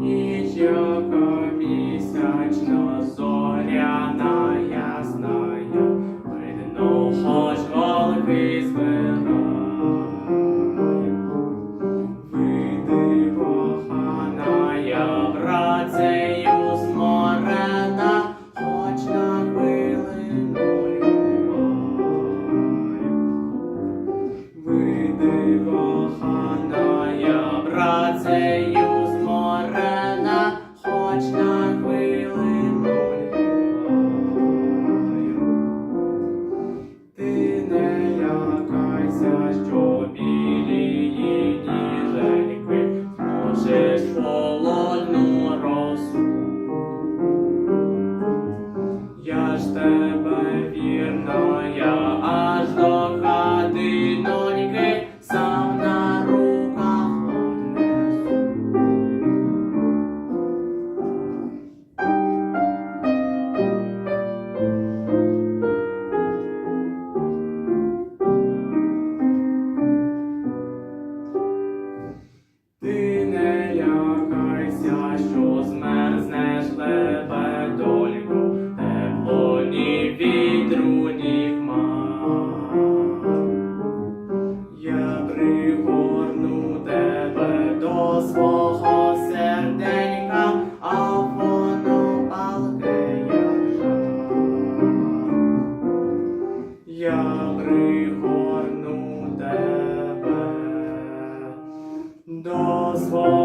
Ніч, яка місячна, зоряна, коханая, працею зморена, хоч на хвилину Ти не лякайся, що білії ніженьки зможеш холодну. Я ж тебе вірна. що змерзнеш лебедоньку, тепло ні вітру, ні хмар. Я пригорну тебе до свого серденька, а воно палке як. Я пригорну тебе до свого